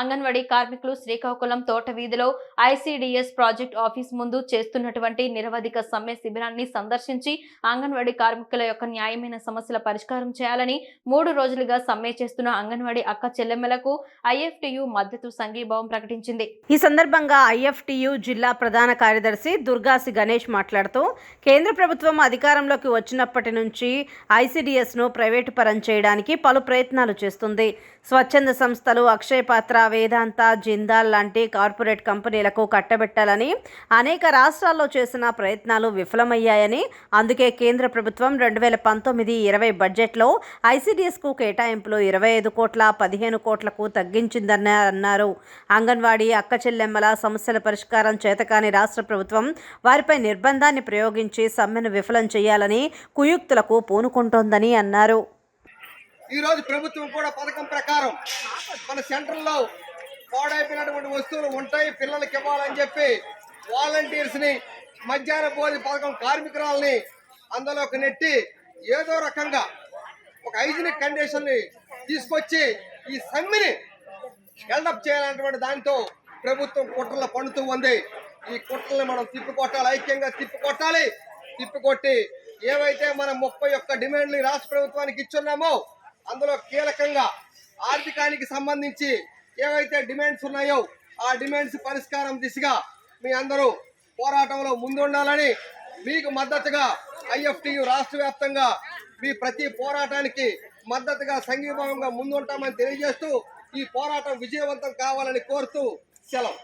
అంగన్వాడీ కార్మికులు శ్రీకాకుళం తోట వీధిలో ఐసీడీఎస్ ప్రాజెక్ట్ ఆఫీస్ ముందు చేస్తున్నటువంటి నిరవధిక సమ్మె శిబిరాన్ని సందర్శించి అంగన్వాడీ కార్మికుల యొక్క న్యాయమైన సమస్యల పరిష్కారం చేయాలని మూడు రోజులుగా సమ్మె చేస్తున్న అంగన్వాడీ అక్క చెల్లెమ్మలకు ఐఎఫ్టియు మద్దతు సంఘీభావం ప్రకటించింది. ఈ సందర్భంగా ఐఎఫ్టియు జిల్లా ప్రధాన కార్యదర్శి దుర్గాసి గణేష్ మాట్లాడుతూ కేంద్ర ప్రభుత్వం అధికారంలోకి వచ్చినప్పటి నుంచి ఐసిడిఎస్ను ప్రైవేటు పరం చేయడానికి పలు ప్రయత్నాలు చేస్తుంది. స్వచ్ఛంద సంస్థలు అక్షయ పాత్ర వేదాంత జిందాల్ లాంటి కార్పొరేట్ కంపెనీలకు కట్టబెట్టాలని అనేక రాష్ట్రాల్లో చేసిన ప్రయత్నాలు విఫలమయ్యాయని అందుకే కేంద్ర ప్రభుత్వం రెండు వేల పంతొమ్మిది ఇరవై బడ్జెట్లో ఐసీడీఎస్కు కేటాయింపులు ఇరవై ఐదు కోట్ల పదిహేను కోట్లకు తగ్గించిందని అన్నారు. అంగన్వాడీ అక్క చెల్లెమ్మల సమస్యల పరిష్కారం చేతకాని రాష్ట్ర ప్రభుత్వం వారిపై నిర్బంధాన్ని ప్రయోగించి సమ్మెను విఫలం చేయాలని కుయుక్తులకు పూనుకుంటోందని అన్నారు. ఈ రోజు ప్రభుత్వం కూడా పథకం ప్రకారం మన సెంటర్లో పాడైపోయినటువంటి వస్తువులు ఉంటాయి పిల్లలకి ఇవ్వాలని చెప్పి వాలంటీర్స్ని మధ్యాహ్న భోజన పథకం కార్మికురాలని అందులోకి నెట్టి ఏదో రకంగా ఒక హైజీనిక్ కండిషన్ని తీసుకొచ్చి ఈ సమ్మిని హెల్డప్ చేయాలన్నటువంటి దాంతో ప్రభుత్వం కుట్రలు పండుతూ ఉంది. ఈ కుట్రల్ని మనం తిప్పికొట్టాలి ఐక్యంగా తిప్పికొట్టాలి. తిప్పికొట్టి ఏవైతే మనం ముప్పై ఒక్క డిమాండ్లు రాష్ట్ర ప్రభుత్వానికి ఇచ్చున్నామో అందులో కీలకంగా ఆర్థికానికి సంబంధించి ఏవైతే డిమాండ్స్ ఉన్నాయో ఆ డిమాండ్స్ పరిష్కారం దిశగా మీ అందరూ పోరాటంలో ముందుండాలని మీకు మద్దతుగా ఐఎఫ్టియు రాష్ట్ర వ్యాప్తంగా మీ ప్రతి పోరాటానికి మద్దతుగా సంఘీభావంగా ముందుంటామని తెలియజేస్తూ ఈ పోరాటం విజయవంతం కావాలని కోరుతూ సెలవు.